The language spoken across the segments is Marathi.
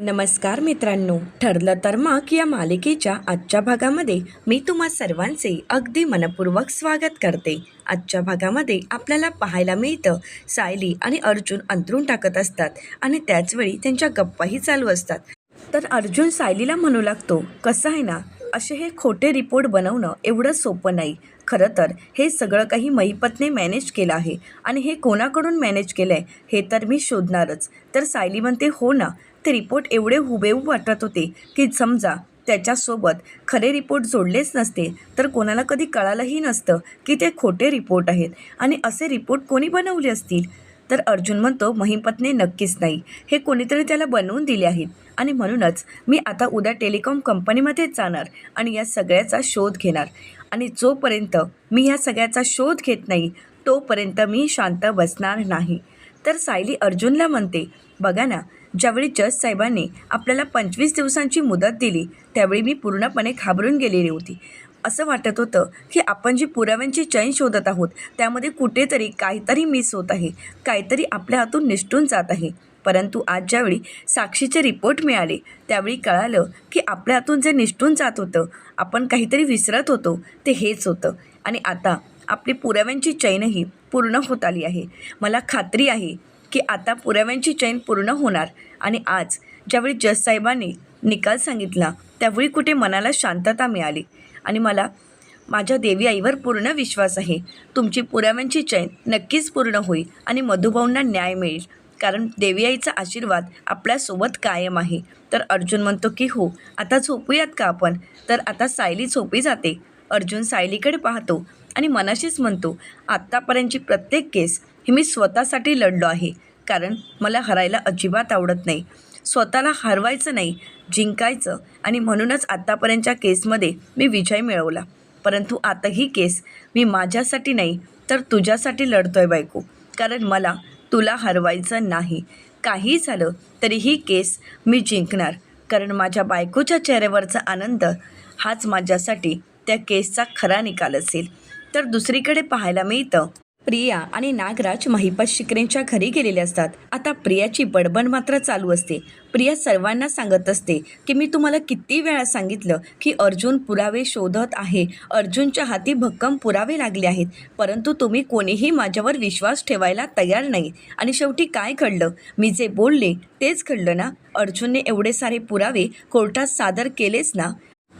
नमस्कार मित्रांनो ठरलं तर मग या मालिकेच्या आजच्या भागामध्ये मी तुम्हा सर्वांचे अगदी मनपूर्वक स्वागत करते. आजच्या भागामध्ये आपल्याला पाहायला मिळतं सायली आणि अर्जुन अंतरून टाकत असतात आणि त्याचवेळी त्यांच्या गप्पाही चालू असतात. तर अर्जुन सायलीला म्हणू लागतो कसं आहे ना असे हे खोटे रिपोर्ट बनवणं एवढं सोपं नाही. खरं तर हे सगळं काही महिपतने मॅनेज केलं आहे आणि हे कोणाकडून मॅनेज केलं आहे हे तर मी शोधणारच. तर सायली म्हणते हो ना ते रिपोर्ट एवढे हुबेहूब वाटत होते की समजा त्याच्यासोबत खरे रिपोर्ट जोडलेच नसते तर कोणाला कधी कळालंही नसतं की ते खोटे रिपोर्ट आहेत. आणि असे रिपोर्ट कोणी बनवले असतील? तर अर्जुन म्हणतो महिपतने नक्कीच नाही. हे कोणीतरी त्याला बनवून दिले आहेत आणि म्हणूनच मी आता उद्या टेलिकॉम कंपनीमध्येच जाणार आणि या सगळ्याचा शोध घेणार. आणि जोपर्यंत मी ह्या सगळ्याचा शोध घेत नाही तोपर्यंत मी शांत बसणार नाही. तर सायली अर्जुनला म्हणते बघा ना ज्यावेळी जज साहेबांनी आपल्याला पंचवीस दिवसांची मुदत दिली त्यावेळी मी पूर्णपणे घाबरून गेलेली होती. असं वाटत होतं की आपण जी पुराव्यांची चैन शोधत आहोत त्यामध्ये कुठेतरी काहीतरी मिस होत आहे काहीतरी आपल्या हातून निष्ठून जात आहे. परंतु आज ज्यावेळी साक्षीचे रिपोर्ट मिळाले त्यावेळी कळालं की आपल्या हातून जे निष्ठून जात होतं आपण काहीतरी विसरत होतो ते हेच होतं. आणि आता आपली पुराव्यांची चैनही पूर्ण होत आली आहे. मला खात्री आहे की आता पुराव्यांची चैन पूर्ण होणार. आणि आज ज्यावेळी जज साहेबांनी निकाल सांगितला त्यावेळी कुठे मनाला शांतता मिळाली. आणि मला माझ्या देवी आईवर पूर्ण विश्वास आहे. तुमची पुराव्यांची चैन नक्कीच पूर्ण होईल आणि मधुभाऊंना न्याय मिळेल. कारण देवी आईचा आशीर्वाद आपल्यासोबत कायम आहे. तर अर्जुन म्हणतो की हो आता झोपूयात का आपण? तर आता सायली झोपी जाते. अर्जुन सायलीकडे पाहतो आणि मनाशीच म्हणतो आत्तापर्यंतची प्रत्येक केस हे मी स्वतःसाठी लढलो आहे कारण मला हरायला अजिबात आवडत नाही. स्वतःला हरवायचं नाही जिंकायचं आणि म्हणूनच आत्तापर्यंतच्या केसमध्ये मी विजय मिळवला. परंतु आता ही केस मी माझ्यासाठी नाही तर तुझ्यासाठी लढतोय बायको. कारण मला तुला हरवायचं नाही. काही झालं तरी ही केस मी जिंकणार. कारण माझ्या बायकोच्या चेहऱ्यावरचा आनंद हाच माझ्यासाठी त्या केसचा खरा निकाल असेल. तर दुसरीकडे पाहायला मिळतं प्रिया आणि नागराज महिपत शिकरेंच्या घरी गेलेले असतात. आता प्रियाची बडबड मात्र चालू असते. प्रिया सर्वांना सांगत असते की मी तुम्हाला किती वेळा सांगितलं की अर्जुन पुरावे शोधत आहे. अर्जुनच्या हाती भक्कम पुरावे लागले आहेत. परंतु तुम्ही कोणीही माझ्यावर विश्वास ठेवायला तयार नाही. आणि शेवटी काय घडलं? मी जे बोलले तेच घडलं ना? अर्जुनने एवढे सारे पुरावे कोर्टात सादर केलेच ना?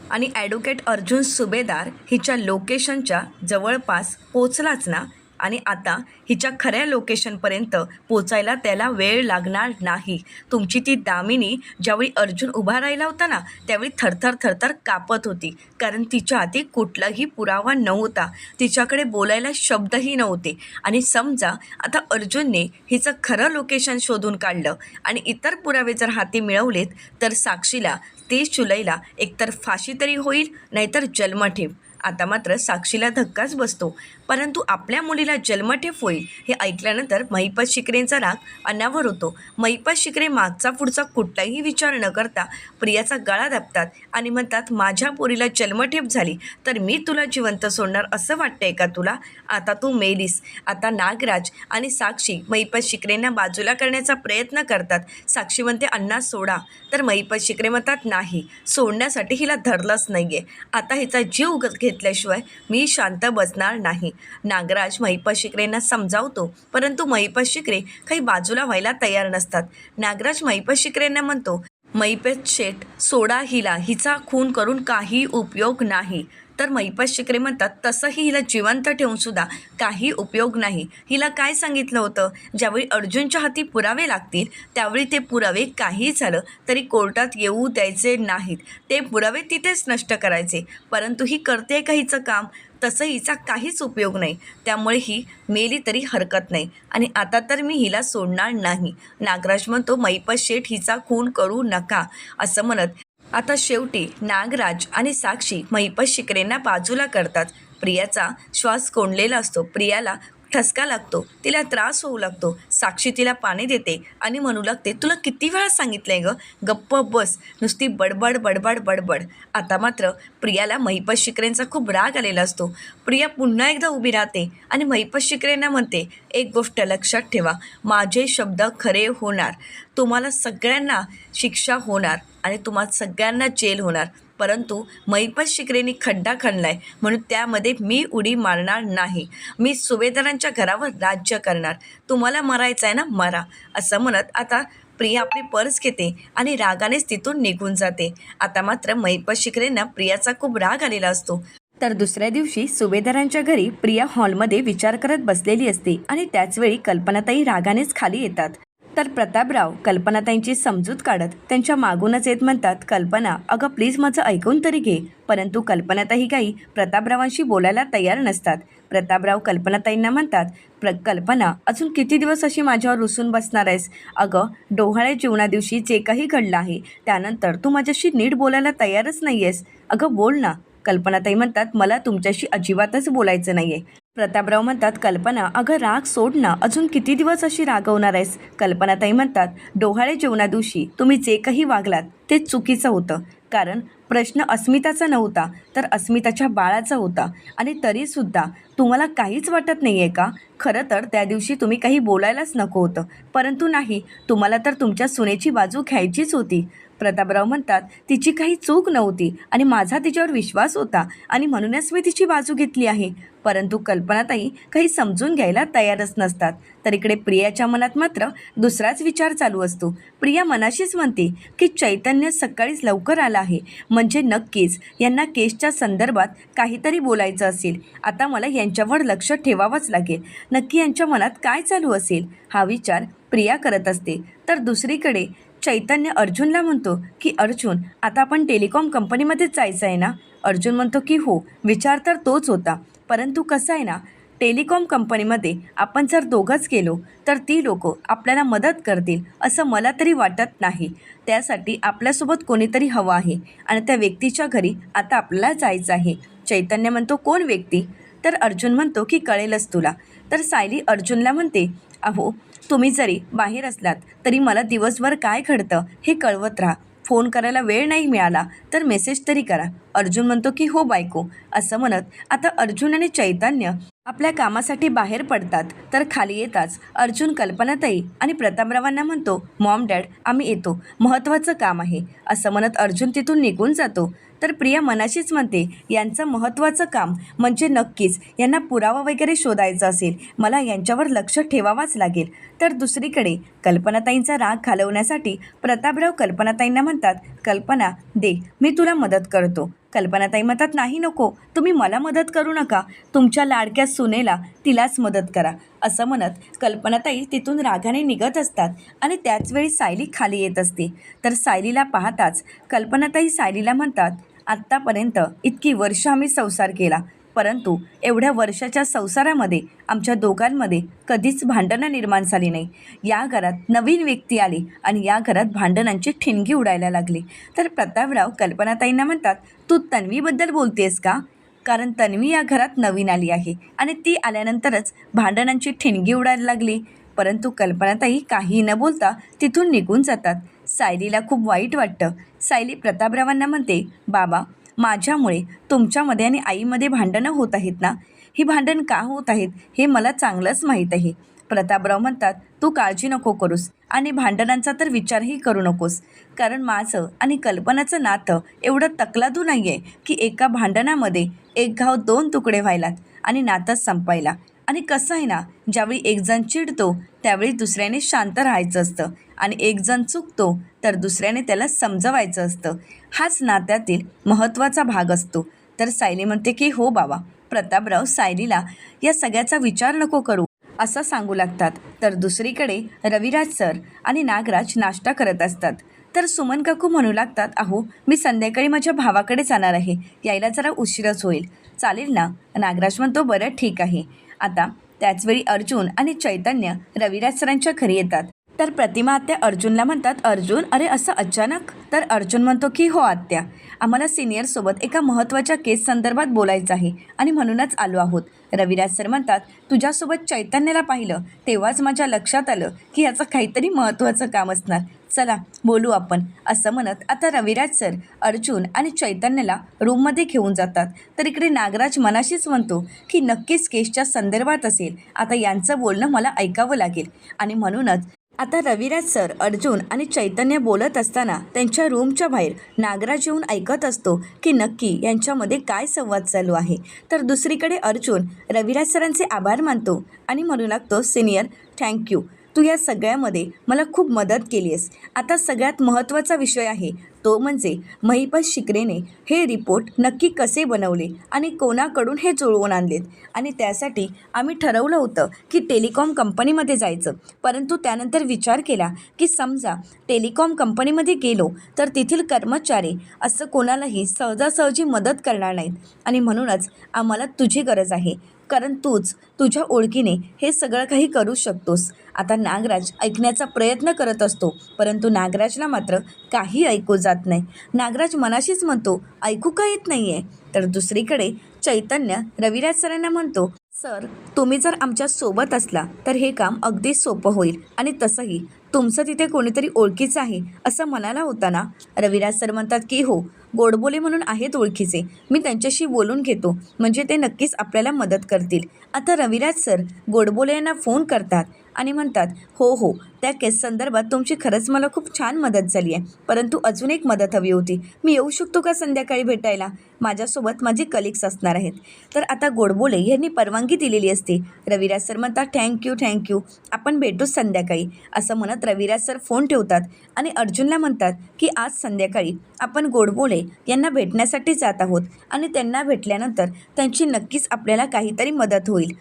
आणि ॲडव्होकेट अर्जुन सुभेदार हिच्या लोकेशनच्या जवळपास पोचलाच ना? आणि आता हिच्या खऱ्या लोकेशनपर्यंत पोचायला त्याला वेळ लागणार नाही. तुमची ती दामिनी ज्यावेळी अर्जुन उभा राहिला होता ना त्यावेळी थरथर थरथर कापत होती. कारण तिच्या हाती कुठलाही पुरावा नव्हता. तिच्याकडे बोलायला शब्दही नव्हते. आणि समजा आता अर्जुनने हिचं खरं लोकेशन शोधून काढलं आणि इतर पुरावे जर हाती मिळवलेत तर साक्षीला तीस जुलैला एकतर फाशी तरी होईल नाहीतर जन्मठेप आता मात्र साक्षीला धक्काच बसतो. परंतु आपल्या मुलीला जन्मठेप होईल हे ऐकल्यानंतर महिपत शिकरेंचा राग अनावर होतो. महिपत शिकरे मागचा पुढचा कुठलाही विचार न करता प्रियाचा गळा दाबतात आणि म्हणतात माझ्या पोरीला जन्मठेप झाली तर मी तुला जिवंत सोडणार असं वाटतंय का तुला? आता तू मेलीस. आता नागराज आणि साक्षी महिपत शिकरेंना बाजूला करण्याचा प्रयत्न करतात. साक्षी म्हणते अण्णा सोडा. तर महिपत शिकरे म्हणतात नाही सोडण्यासाठी हिला धरलंच नाही आहे आता हिचा जीव ग- घेतल्याशिवाय मी शांत बसणार नाही. नागराज महिपा शिकरेंना समजावतो परंतु महिपा शिकरे काही बाजूला व्हायला तयार नसतात. नागराज महिपा शिकरेंना म्हणतो मैपेत शेठ सोडा हिला हिचा खून करून काही उपयोग नाही. तर महिपत शिकरे म्हणतात तसंही हिला जिवंत ठेवून सुद्धा काही उपयोग नाही. हिला काय सांगितलं होतं? ज्यावेळी अर्जुनच्या हाती पुरावे लागतील त्यावेळी ते पुरावे काही झालं तरी कोर्टात येऊ द्यायचे नाहीत. ते पुरावे तिथेच नष्ट करायचे. परंतु ही करते का हिचं काम? तसं हिचा काहीच उपयोग नाही. त्यामुळे ही मेली तरी हरकत नाही. आणि आता तर मी हिला सोडणार नाही. नागराज म्हणतो मैपत शेठ हिचा खून करू नका असं म्हणत. आता शेवटी नागराज आणि साक्षी महिपत शिकरेंना बाजूला करतात. प्रियाचा श्वास कोंडलेला असतो. प्रियाला ठसका लागतो तिला त्रास होऊ लागतो. साक्षी तिला पाणी देते आणि म्हणू लागते तुला किती वेळा सांगितलं आहे ग? गप्प बस नुसती बडबड बडबड बडबड. आता मात्र प्रियाला महिपत शिकरेंचा खूप राग आलेला असतो. प्रिया पुन्हा एकदा उभी राहते आणि महिपत शिकरेंना म्हणते एक गोष्ट लक्षात ठेवा माझे शब्द खरे होणार. तुम्हाला सगळ्यांना शिक्षा होणार आणि तुम्हाला सगळ्यांना जेल होणार. परंतु मैपत शिकरेने खड्डा खणलाय म्हणून त्यामध्ये मी उडी मारणार नाही. मी सुभेदारांच्या घरावर राज्य करणार. तुम्हाला मरायचं आहे ना? मरा. असं म्हणत आता प्रिया आपली पर्स घेते आणि रागानेच तिथून निघून जाते. आता मात्र मैपत शिकरेंना प्रियाचा खूप राग आलेला असतो. तर दुसऱ्या दिवशी सुभेदारांच्या घरी प्रिया हॉलमध्ये विचार करत बसलेली असते आणि त्याचवेळी कल्पनाताई रागानेच खाली येतात. तर प्रतापराव कल्पनाताईंची समजूत काढत त्यांच्या मागूनच येत म्हणतात कल्पना अगं प्लीज माझं ऐकून तरी घे. परंतु कल्पनाताई काही प्रतापरावांशी बोलायला तयार नसतात. प्रतापराव कल्पनाताईंना म्हणतात प्र कल्पना अजून किती दिवस अशी माझ्यावर रुसून बसणार आहेस? अगं डोहाळे जीवनादिवशी जे काही घडलं आहे त्यानंतर तू माझ्याशी नीट बोलायला तयारच नाही आहेस अगं बोल ना. कल्पनाताई म्हणतात मला तुमच्याशी अजिबातच बोलायचं नाही आहे प्रतापराव म्हणतात कल्पना अगं राग सोड ना अजून किती दिवस अशी रागवणार आहेस? कल्पनाताई म्हणतात डोहाळे जेवणादिवशी तुम्ही जे काही वागलात ते चुकीचं होतं. कारण प्रश्न अस्मिताचा नव्हता तर अस्मिताच्या बाळाचा होता. आणि तरीसुद्धा तुम्हाला काहीच वाटत नाही आहे का? खरं तर त्या दिवशी तुम्ही काही बोलायलाच नको होतं. परंतु नाही तुम्हाला तर तुमच्या सुनेची बाजू घ्यायचीच होती. प्रतापराव म्हणतात तिची काही चूक नव्हती आणि माझा तिच्यावर विश्वास होता आणि म्हणूनच मी तिची बाजू घेतली आहे. परंतु कल्पनाताई काही समजून घ्यायला तयारच नसतात. तर इकडे प्रियाच्या मनात मात्र दुसराच विचार चालू असतो. प्रिया मनाशीच म्हणते की चैतन्य सकाळीच लवकर आला आहे. म्हणजे नक्कीच यांना केसच्या संदर्भात काहीतरी बोलायचं असेल. आता मला यांच्यावर लक्ष ठेवावंच लागेल. नक्की यांच्या मनात काय चालू असेल हा विचार प्रिया करत असते. तर दुसरीकडे चैतन्य अर्जुनला म्हणतो की अर्जुन आता आपण टेलिकॉम कंपनीमध्येच जायचं आहे ना? अर्जुन म्हणतो की हो विचार तर तोच होता परंतु कसं आहे ना टेलिकॉम कंपनीमध्ये आपण जर दोघंच गेलो तर ती लोक आपल्याला मदत करतील असं मला तरी वाटत नाही. त्यासाठी आपल्यासोबत कोणीतरी हवं आहे आणि त्या व्यक्तीच्या घरी आता आपल्याला जायचं आहे. चैतन्य म्हणतो कोण व्यक्ती? तर अर्जुन म्हणतो की कळेलच तुला. तर सायली अर्जुनला म्हणते अहो तुम्ही जरी बाहेर असलात तरी मला दिवसभर काय घडतं हे कळवत राहा. फोन करायला वेळ नाही मिळाला तर मेसेज तरी करा. अर्जुन म्हणतो की हो बायको असं म्हणत आता अर्जुन आणि चैतन्य आपल्या कामासाठी बाहेर पडतात तर खाली येताच अर्जुन कल्पनाताई आणि प्रतापरावांना म्हणतो मॉम डॅड आम्ही येतो. महत्त्वाचं काम आहे असं म्हणत अर्जुन तिथून निघून जातो. तर प्रिया मनाशीच म्हणते यांचं महत्त्वाचं काम म्हणजे नक्कीच यांना पुरावा वगैरे शोधायचा असेल. मला यांच्यावर लक्ष ठेवावाच लागेल. तर दुसरीकडे कल्पनाताईंचा राग घालवण्यासाठी प्रतापराव कल्पनाताईंना म्हणतात कल्पना दे मी तुला मदत करतो. कल्पनाताई म्हणतात नाही नको तुम्ही मला मदत करू नका. तुमच्या लाडक्या सुनेला तिलाच मदत करा. असं म्हणत कल्पनाताई तिथून रागाने निघत असतात आणि त्याचवेळी सायली खाली येत असते. तर सायलीला पाहताच कल्पनाताई सायलीला म्हणतात आत्तापर्यंत इतकी वर्ष आम्ही संसार केला. परंतु एवढ्या वर्षाच्या संसारामध्ये आमच्या दोघांमध्ये कधीच भांडणं निर्माण झाली नाही. या घरात नवीन व्यक्ती आली आणि या घरात भांडणांची ठिणगी उडायला लागली. तर प्रतापराव कल्पनाताईंना म्हणतात तू तन्वीबद्दल बोलतेस का? कारण तन्वी या घरात नवीन आली आहे आणि ती आल्यानंतरच भांडणांची ठिणगी उडायला लागली. परंतु कल्पनाताई काही न बोलता तिथून निघून जातात. सायलीला खूप वाईट वाटतं. सायली प्रतापरावांना म्हणते बाबा माझ्यामुळे तुमच्यामध्ये आणि आईमध्ये भांडणं होत आहेत ना? ही भांडण का होत आहेत हे मला चांगलंच माहीत आहे. प्रतापराव म्हणतात तू काळजी नको करूस आणि भांडणांचा तर विचारही करू नकोस. कारण माझं आणि कल्पनाचं नातं एवढं तकलादू नाही आहे की एका भांडणामध्ये एक घाव दोन तुकडे व्हायलात आणि नातं संपायला. आणि कसं आहे ना ज्यावेळी एकजण चिडतो त्यावेळी दुसऱ्याने शांत राहायचं असतं. आणि एकजण चुकतो तर दुसऱ्याने त्याला समजवायचं असतं. हाच नात्यातील महत्त्वाचा भाग असतो. तर सायली म्हणते की हो बाबा प्रतापराव सायलीला या सगळ्याचा विचार नको करू असं सांगू लागतात. तर दुसरीकडे रविराज सर आणि नागराज नाश्ता करत असतात. तर सुमन काकू म्हणू लागतात अहो मी संध्याकाळी माझ्या भावाकडे जाणार आहे. यायला जरा उशीरच होईल. चालेल ना. नागराज म्हणतो बरं ठीक आहे. आता त्याचवेळी अर्जुन आणि चैतन्य रविराज सरांच्या घरी येतात. तर प्रतिमा आत्या अर्जुनला म्हणतात अर्जुन अरे असं अचानक? तर अर्जुन म्हणतो की हो आत्या आम्हाला सिनियरसोबत एका महत्त्वाच्या केस संदर्भात बोलायचं आहे आणि म्हणूनच आलो आहोत. रविराज सर म्हणतात तुझ्यासोबत चैतन्याला पाहिलं तेव्हाच माझ्या लक्षात आलं की याचं काहीतरी महत्त्वाचं काम असणार. चला बोलू आपण. असं म्हणत आता रविराज सर अर्जुन आणि चैतन्याला रूममध्ये घेऊन जातात. तर इकडे नागराज मनाशीच म्हणतो की नक्कीच केसच्या संदर्भात असेल. आता यांचं बोलणं मला ऐकावं लागेल. आणि म्हणूनच आता रविराज सर अर्जुन आणि चैतन्य बोलत असताना त्यांच्या रूमच्या बाहेर नागराज येऊन ऐकत असतो की नक्की यांच्यामध्ये काय संवाद चालू आहे. तर दुसरीकडे अर्जुन रविराज सरांचे आभार मानतो आणि म्हणू लागतो सिनियर थँक्यू. तू या सगळ्यामध्ये मला खूप मदत केली आहेस. आता सगळ्यात महत्त्वाचा विषय आहे तो म्हणजे महिपत शिकरेने हे रिपोर्ट नक्की कसे बनवले आणि कोणाकडून हे जुळवून आणलेत? आणि त्यासाठी आम्ही ठरवलं होतं की टेलिकॉम कंपनीमध्ये जायचं. परंतु त्यानंतर विचार केला की समजा टेलिकॉम कंपनीमध्ये गेलो तर तेथील कर्मचारी असं कोणालाही सहजासहजी मदत करणार नाहीत. आणि म्हणूनच आम्हाला तुझी गरज आहे. कारण तूच तुझ्या ओळखीने हे सगळं काही करू शकतोस. आता नागराज ऐकण्याचा प्रयत्न करत असतो. परंतु नागराजला मात्र काही ऐकू जात नाही. नागराज मनाशीच म्हणतो ऐकू का येत नाही आहे तर दुसरीकडे चैतन्य रविराज सरांना म्हणतो सर तुम्ही जर आमच्यासोबत असला तर हे काम अगदी सोपं होईल आणि तसंही तुमचं तिथे कोणीतरी ओळखीचं आहे असं म्हणाला होता ना? रविराज सर म्हणतात की हो गोडबोले म्हणून आहेत ओळखीचे. मी त्यांच्याशी बोलून घेतो. म्हणजे ते नक्कीच आपल्याला मदत करतील. आता रविराज सर गोडबोले यांना फोन करतात आणि म्हणतात हो हो त्या केस संदर्भात तुमची खरंच मला खूप छान मदत झाली आहे. परंतु अजून एक मदत हवी होती. मी येऊ शकतो का संध्याकाळी भेटायला? माझ्यासोबत माझे कलिग्स असणार आहेत. तर आता गोडबोले यांनी परवानगी दिलेली असते. रविराज सर म्हणतात थँक्यू थँक्यू आपण भेटूच संध्याकाळी. असं म्हणत रविराज सर फोन ठेवतात आणि अर्जुनला म्हणतात की आज संध्याकाळी आपण गोडबोले यांना भेटण्यासाठी जात आहोत. आणि त्यांना भेटल्यानंतर त्यांची नक्कीच आपल्याला काहीतरी मदत होईल.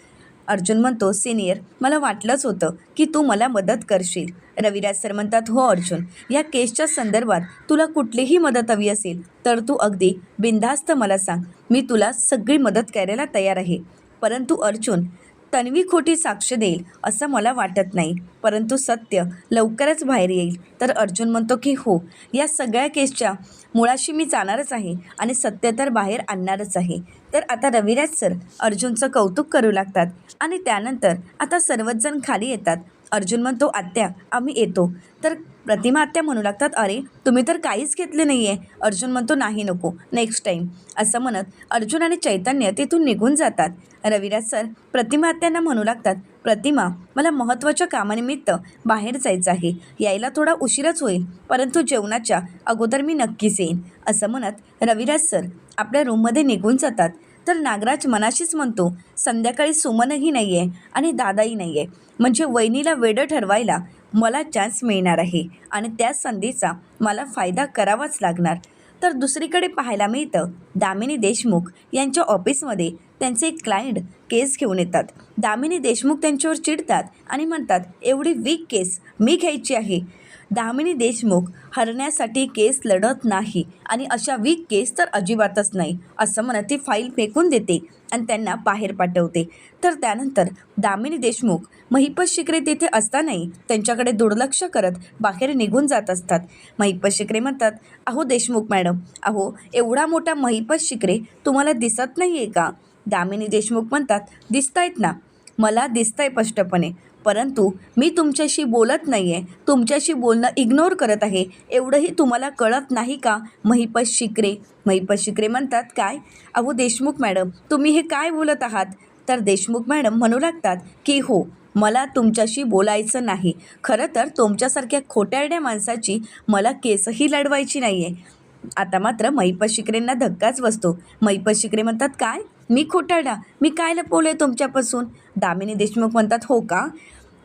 अर्जुन म्हणतो सिनियर मला वाटलंच होतं की तू मला मदत करशील. रविराज सर म्हणतात हो अर्जुन या केसच्या संदर्भात तुला कुठलीही मदत हवी असेल तर तू अगदी बिनधास्त मला सांग. मी तुला सगळी मदत करायला तयार आहे. परंतु अर्जुन तन्वी खोटी साक्ष देईल असं मला वाटत नाही. परंतु सत्य लवकरच बाहेर येईल. तर अर्जुन म्हणतो की हो या सगळ्या केसच्या मुळाशी मी जाणारच आहे आणि सत्य तर बाहेर आणणारच आहे. तर आता रविराज सर अर्जुनचं कौतुक करू लागतात आणि त्यानंतर आता सर्वच जण खाली येतात. अर्जुन म्हणतो आत्या आम्ही येतो. तर प्रतिमा आत्या म्हणू लागतात अरे तुम्ही तर काहीच घेतले नाही आहे अर्जुन म्हणतो नाही नको नेक्स्ट टाईम असं म्हणत अर्जुन आणि चैतन्य तिथून निघून जातात. रविराज सर प्रतिमा आत्यांना म्हणू लागतात प्रतिमा मला महत्त्वाच्या कामानिमित्त बाहेर जायचं आहे. यायला थोडा उशीरच होईल परंतु जेवणाच्या अगोदर मी नक्कीच येईन. असं म्हणत रविराज सर आपल्या रूममध्ये निघून जातात. तर नागराज मनाशीच म्हणतो संध्याकाळी सुमनही नाही आहे आणि दादाही नाही आहे म्हणजे वहिनीला वेडं ठरवायला मला चान्स मिळणार आहे. आणि त्या संधीचा मला फायदा करावाच लागणार. तर दुसरीकडे पाहायला मिळतं दामिनी देशमुख यांच्या ऑफिसमध्ये त्यांचे एक क्लायंट केस घेऊन येतात. दामिनी देशमुख त्यांच्यावर चिडतात आणि म्हणतात एवढी वीक केस मी घ्यायची आहे. दामिनी देशमुख हरण्यासाठी केस लढत नाही आणि अशा वीक केस तर अजिबातच नाही असं म्हणत ती फाईल फेकून देते आणि त्यांना बाहेर पाठवते. तर त्यानंतर दामिनी देशमुख महिपत शिकरे तिथे असतानाही त्यांच्याकडे दुर्लक्ष करत बाहेर निघून जात असतात. महिपत शिकरे म्हणतात अहो देशमुख मॅडम अहो एवढा मोठा महिपत शिकरे तुम्हाला दिसत नाही आहे का? दामिनी देशमुख म्हणतात दिसतायत ना मला दिसतंय स्पष्टपणे. परंतु मी तुमच्याशी बोलत नाही आहे तुमच्याशी बोलणं इग्नोर करत आहे. एवढंही तुम्हाला कळत नाही का? महिपत शिकरे. महिपत शिकरे म्हणतात काय? अहो देशमुख मॅडम तुम्ही हे काय बोलत आहात? तर देशमुख मॅडम म्हणू लागतात की हो मला तुमच्याशी बोलायचं नाही. खरं तर तुमच्यासारख्या खोट्यारड्या माणसाची मला केसही लढवायची नाही आहे आता मात्र महिपत शिकरेंना धक्काच बसतो. महिपत शिकरे म्हणतात काय? मी खोटारडा. मी काय लपवलं आहे तुमच्यापासून? दामिनी देशमुख म्हणतात हो का?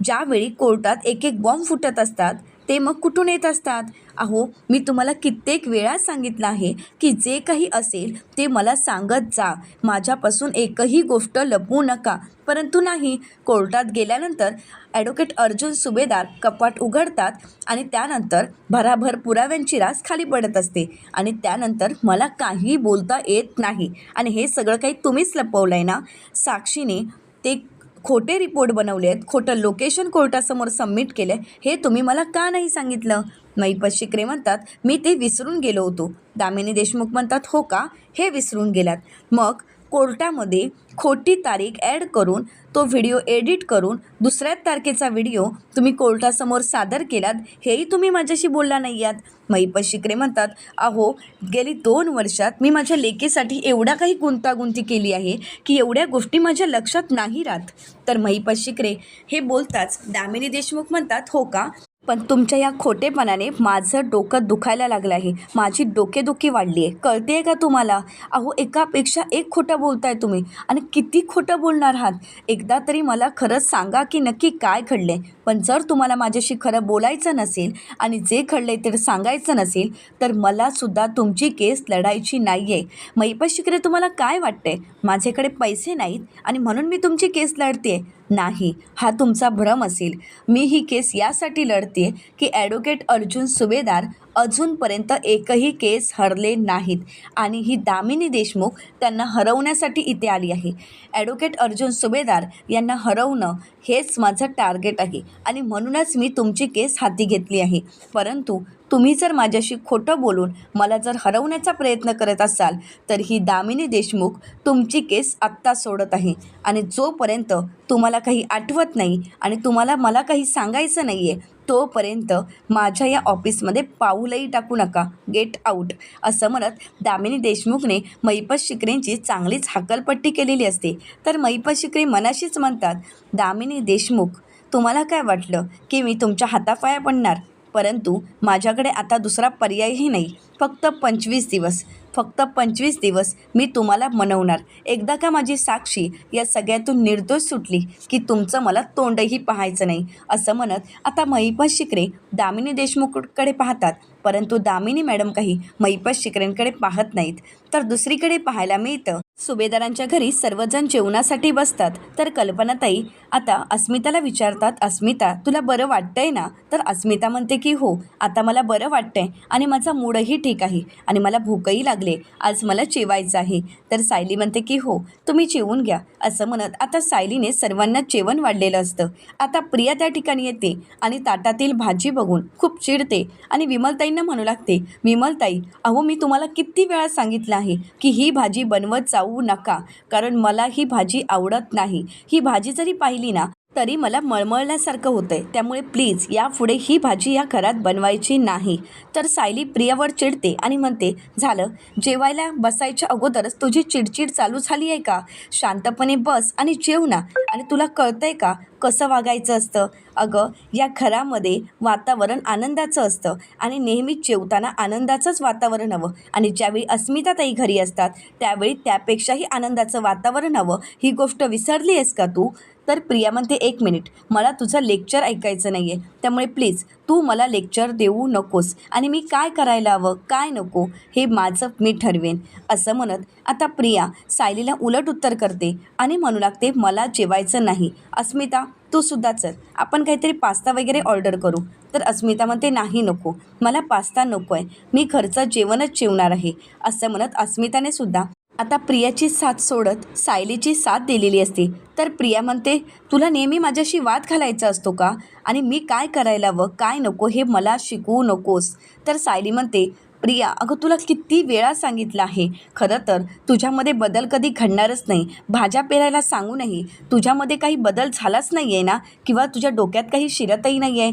ज्यावेळी कोर्टात एक एक बॉम्ब फुटत असतात ते मग कुठून येत असतात? अहो मी तुम्हाला कित्येक वेळा सांगितलं आहे की जे काही असेल ते मला सांगत जा. माझ्यापासून एकही गोष्ट लपवू नका. परंतु नाही कोर्टात गेल्यानंतर ॲडव्होकेट अर्जुन सुभेदार कपाट उघडतात आणि त्यानंतर भराभर पुराव्यांची रास खाली पडत असते आणि त्यानंतर मला काही बोलता येत नाही. आणि हे सगळं काही तुम्हीच लपवलं आहे ना? साक्षीने ते खोटे रिपोर्ट बनवले आहेत खोटं लोकेशन कोर्टासमोर सबमिट केलं आहे हे तुम्ही मला का नाही सांगितलं? महिपत शिकरे म्हणतात मी ते विसरून गेलो होतो. दामिनी देशमुख म्हणतात हो का? हे विसरून गेलात. मग कोर्टामध्ये खोटी तारीख ॲड करून तो व्हिडिओ एडिट करून दुसऱ्याच तारखेचा व्हिडिओ तुम्ही कोर्टासमोर सादर केलात हेही तुम्ही माझ्याशी बोलला नाही आहात. महिपत शिकरे म्हणतात अहो गेली दोन वर्षात मी माझ्या लेकीसाठी एवढा काही गुंतागुंती केली आहे की एवढ्या गोष्टी माझ्या लक्षात नाही राहत. तर महिपत शिकरे हे बोलताच दामिनी देशमुख म्हणतात हो का? पण तुमच्या या खोटेपणाने माझं डोकं दुखायला लागलं आहे. माझी डोकेदुखी वाढली आहे. कळते आहे का तुम्हाला? अहो एकापेक्षा एक खोटं बोलताय तुम्ही. आणि किती खोटं बोलणार आहात? एकदा तरी मला खरंच सांगा की नक्की काय घडलं आहे पण जर तुम्हाला माझ्याशी खरं बोलायचं नसेल आणि जे घडले ते सांगायचं नसेल तर मलासुद्धा तुमची केस लढायची नाही आहे महिपत तुम्हाला काय वाटतंय? माझ्याकडे पैसे नाहीत आणि म्हणून मी तुमची केस लढते नाही हा तुमचा भ्रम असेल. मी ही केस यासाठी लढते की ॲडव्होकेट अर्जुन सुभेदार अजूनपर्यंत एकही केस हरले नाहीत. आणि ही दामिनी देशमुख त्यांना हरवण्यासाठी इथे आली आहे. ॲडव्होकेट अर्जुन सुभेदार यांना हरवणं हेच माझं टार्गेट आहे. आणि म्हणूनच मी तुमची केस हाती घेतली आहे. परंतु तुम्ही जर माझ्याशी खोटं बोलून मला जर हरवण्याचा प्रयत्न करत असाल तर ही दामिनी देशमुख तुमची केस आत्ता सोडत आहे. आणि जोपर्यंत तुम्हाला काही आठवत नाही आणि तुम्हाला मला काही सांगायचं नाही आहे तोपर्यंत माझ्या या ऑफिसमध्ये पाऊलही टाकू नका. Get out. असं म्हणत दामिनी देशमुखने महिपत शिकरेंची चांगलीच हाकलपट्टी केलेली असते. तर महिपत शिकरे मनाशीच म्हणतात दामिनी देशमुख तुम्हाला काय वाटलं की मी तुमच्या हातापाया पडणार? परंतु माझ्याकडे आता दुसरा पर्यायही नाही. फक्त पंचवीस दिवस. फक्त पंचवीस दिवस मी तुम्हाला मनवणार. एकदा का माझी साक्षी या सगळ्यातून निर्दोष सुटली की तुमचं मला तोंडही पाहायचं नाही. असं म्हणत आता महिपत शिकरे दामिनी देशमुखकडे पाहतात. परंतु दामिनी मॅडम काही महिपत शिकरेंकडे पाहत नाहीत. तर दुसरीकडे पाहायला मिळतं सुभेदारांच्या घरी सर्वजण जेवणासाठी बसतात. तर कल्पनाताई आता अस्मिताला विचारतात अस्मिता तुला बरं वाटतंय ना? तर अस्मिता म्हणते की हो आता मला बरं वाटतंय आणि माझा मूडही ठीक आहे आणि मला भूकही लागली. आज मला जेवायचं आहे. तर सायली म्हणते की हो तुम्ही जेवून घ्या. असं म्हणत आता सायलीने सर्वांना जेवण वाढलेलं असतं. आता प्रिया त्या ठिकाणी येते आणि ताटातील भाजी बघून खूप चिडते आणि विमलताईंना म्हणू लागते विमलताई अहो मी तुम्हाला किती वेळा सांगितलं आहे की ही भाजी बनवत जाऊ नका. कारण मला ही भाजी आवडत नाही. ही भाजी जरी पाहिली ना तरी मला मळमळल्यासारखं होतंय. त्यामुळे प्लीज यापुढे ही भाजी या घरात बनवायची नाही. तर सायली प्रियावर चिडते आणि म्हणते झालं जेवायला बसायच्या अगोदरच तुझी चिडचिड चालू झाली आहे का? शांतपणे बस आणि जेव ना. आणि तुला कळतंय का कसं वागायचं असतं? अगं या घरामध्ये वातावरण आनंदाचं असतं आणि नेहमी जेवताना आनंदाचंच वातावरण हवं. आणि ज्यावेळी अस्मिताताई घरी असतात त्यावेळी त्यापेक्षाही आनंदाचं वातावरण हवं. ही गोष्ट विसरली आहेस का तू? तर प्रिया म्हणते एक मिनिट. मला तुझं लेक्चर ऐकायचं नाही आहे त्यामुळे प्लीज तू मला लेक्चर देऊ नकोस. आणि मी काय करायला हवं? काय नको? हे माझं मी ठरवेन. असं म्हणत आता प्रिया सायलीला उलट उत्तर करते आणि म्हणू लागते मला जेवायचं नाही. अस्मिता तू सुद्धा चल. आपण काहीतरी पास्ता वगैरे ऑर्डर करू. तर अस्मिता म्हणते नाही नको. मला पास्ता नको आहे मी घरचं जेवणच जेवणार आहे. असं म्हणत अस्मिताने सुद्धा आता प्रियाची साथ सोडत सायलीची साथ दिलेली असते. तर प्रिया म्हणते तुला नेहमी माझ्याशी वाद घालायचा असतो का? आणि मी काय करायला हवं? काय नको? हे मला शिकवू नकोस. तर सायली म्हणते प्रिया अगं तुला किती वेळा सांगितलं आहे. खरं तर तुझ्यामध्ये बदल कधी घडणारच नाही. भाज्या पेरायला सांगू नाही. तुझ्यामध्ये काही बदल झालाच नाही आहे ना? किंवा तुझ्या डोक्यात काही शिरतही नाही आहे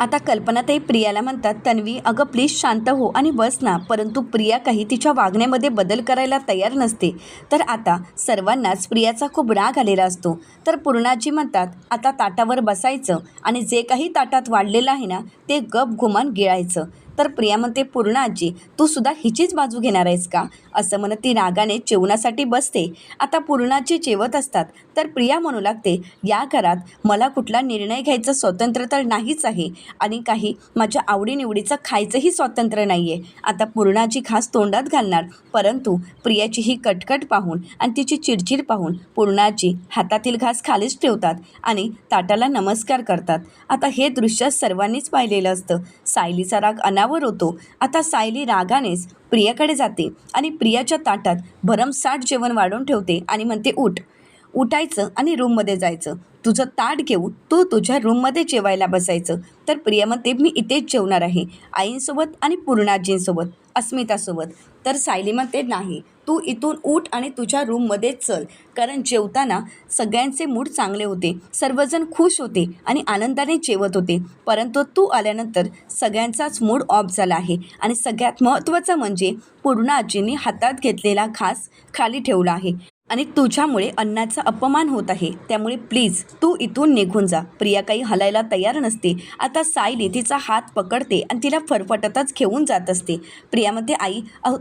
आता कल्पनाताई प्रियाला म्हणतात तन्वी अगं प्लीज शांत हो आणि बस ना. परंतु प्रिया काही तिच्या वागण्यामध्ये बदल करायला तयार नसते. तर आता सर्वांनाच प्रियाचा खूप राग आलेला असतो. तर पूर्णाजी म्हणतात आता ताटावर बसायचं आणि जे काही ताटात वाढलेलं आहे ना ते गप घुमान गिळायचं. तर प्रिया म्हणते पूर्ण आजी तू सुद्धा हिचीच बाजू घेणार आहेस का? असं म्हणत ती रागाने जेवणासाठी बसते. आता पूर्णाची जेवत असतात तर प्रिया म्हणू लागते या घरात मला कुठला निर्णय घ्यायचं स्वातंत्र्य तर नाहीच आहे आणि काही माझ्या आवडीनिवडीचं खायचंही स्वातंत्र्य नाही आहे आता पूर्णाची घास तोंडात घालणार परंतु प्रियाची ही कटकट पाहून आणि तिची चिडचिड पाहून पूर्णाची हातातील घास खालीच ठेवतात आणि ताटाला नमस्कार करतात. आता हे दृश्य सर्वांनीच पाहिलेलं असतं. सायलीचा राग अनावर होतो. आता सायली रागानेच प्रियाकडे जाते आणि प्रियाच्या ताटात भरमसाठ जेवण वाढून ठेवते आणि म्हणते उठ. उठायचं आणि रूममध्ये जायचं. तुझं ताट घेऊन तू तुझ्या रूममध्ये जेवायला बसायचं. तर प्रिया म्हणते मी इथेच जेवणार आहे. आईंसोबत आणि पूर्णाजींसोबत अस्मितासोबत. तर सायली म्हणते नाही. तू इथून उठ आणि तुझ्या रूममध्ये चल. कारण जेवताना सगळ्यांचे मूड चांगले होते. सर्वजण खुश होते आणि आनंदाने जेवत होते. परंतु तू आल्यानंतर सगळ्यांचाच मूड ऑफ झाला आहे. आणि सगळ्यात महत्त्वाचं म्हणजे पूर्ण आजींनी हातात घेतलेला घास खाली ठेवला आहे. आणि तुझ्यामुळे अन्नाचा अपमान होत आहे. त्यामुळे प्लीज तू इथून निघून जा. प्रिया काही हलायला तयार नसते. आता सायली तिचा हात पकडते आणि तिला फरफटतच घेऊन जात असते. प्रियामध्ये आई अहो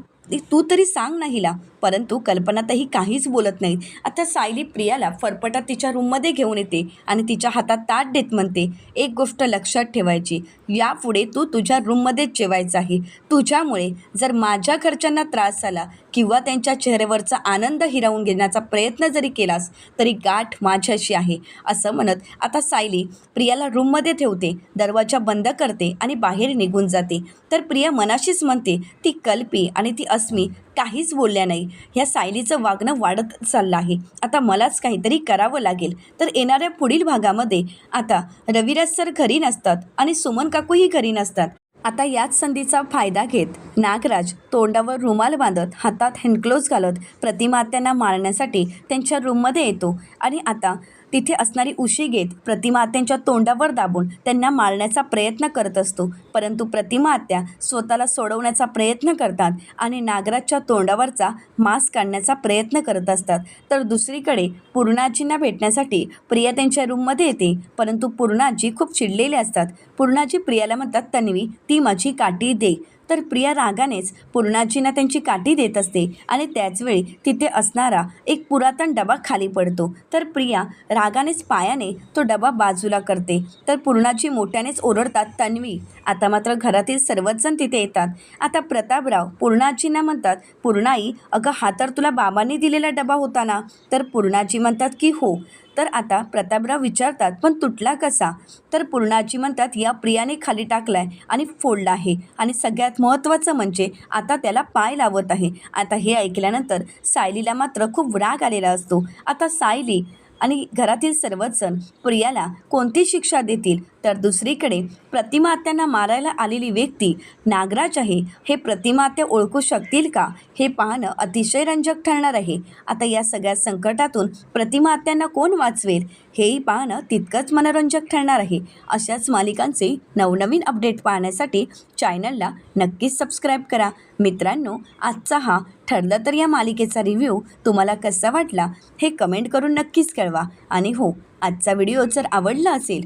तू तरी सांग ना हिला. परंतु कल्पनातही काहीच बोलत नाही आता सायली प्रियाला फरफटत तिच्या रूममध्ये घेऊन येते आणि तिच्या हातात ताट देत म्हणते एक गोष्ट लक्षात ठेवायची. यापुढे तू तुझ्या रूममध्येच जेवायचं आहे. तुझ्यामुळे जर माझ्या घरच्यांना त्रास झाला किंवा त्यांच्या चेहऱ्यावरचा आनंद हिरावून घेण्याचा प्रयत्न जरी केलास तरी गाठ माझ्याशी आहे असं म्हणत आता सायली प्रियाला रूममध्ये ठेवते दरवाजा बंद करते आणि बाहेर निघून जाते. तर प्रिया मनाशीच म्हणते ती कल्पी आणि ती अस्मी काहीच बोलल्या नाही. ह्या सायलीचं वागणं वाढत चाललं आहे. आता मलाच काहीतरी करावं लागेल. तर येणाऱ्या पुढील भागामध्ये आता रविराज सर घरी नसतात आणि सुमन काकूही घरी नसतात. आता याच संधीचा फायदा घेत नागराज तोंडावर रुमाल बांधत हातात हँडग्लोव्ज घालत प्रतिमात्यांना मारण्यासाठी त्यांच्या रूममध्ये येतो. आणि आता तिथे असणारी उशी घेत प्रतिमा आत्यांच्या तोंडावर दाबून त्यांना मारण्याचा प्रयत्न करत असतो. परंतु प्रतिमा आत्या स्वतःला सोडवण्याचा प्रयत्न करतात आणि नागराजच्या तोंडावरचा मास्क काढण्याचा प्रयत्न करत असतात. तर दुसरीकडे पूर्णाजींना भेटण्यासाठी प्रिया त्यांच्या रूममध्ये येते. परंतु पूर्णाजी खूप चिडलेले असतात. पूर्णाजी प्रियाला म्हणतात तन्वी ती माझी काठी दे. तर प्रिया रागानेच पूर्णाजींना त्यांची काठी देत असते आणि त्याचवेळी तिथे असणारा एक पुरातन डबा खाली पडतो. तर प्रिया रागानेच पायाने तो डबा बाजूला करते. तर पूर्णाजी मोठ्यानेच ओरडतात तन्वी आता मात्र घरातील सर्वच जण तिथे येतात. आता प्रतापराव पूर्णाजींना म्हणतात पूर्णाई अगं हा तर तुला बाबांनी दिलेला डबा होता ना? तर पूर्णाजी म्हणतात की हो. तर आता प्रतापराव विचारतात पण तुटला कसा? तर पूर्णाजी म्हणतात या प्रियाने खाली टाकलाय आणि फोडला आहे. आणि सगळ्यात महत्त्वाचं म्हणजे आता त्याला पाय लावत आहे. आता हे ऐकल्यानंतर सायलीला मात्र खूप राग आलेला असतो. आता सायली आणि घरातील सर्वच जण प्रियाला कोणती शिक्षा देतील? तर दुसरीकडे प्रतिमात्यांना मारायला आलेली व्यक्ती नागराज आहे. हे प्रतिमात्या ओळखू शकतील का? हे पाहणं अतिशय रंजक ठरणार आहे. आता या सगळ्या संकटातून प्रतिमा आत्यांना कोण वाचवेल? हेही पाहणं तितकंच मनोरंजक ठरणार आहे. अशाच मालिकांचे नवनवीन अपडेट पाहण्यासाठी चॅनलला नक्कीच सबस्क्राईब करा. मित्रांनो आजचा हा ठरलं तर या मालिकेचा रिव्ह्यू तुम्हाला कसा वाटला हे कमेंट करून नक्कीच कळवा. आणि हो आजचा व्हिडिओ जर आवडला असेल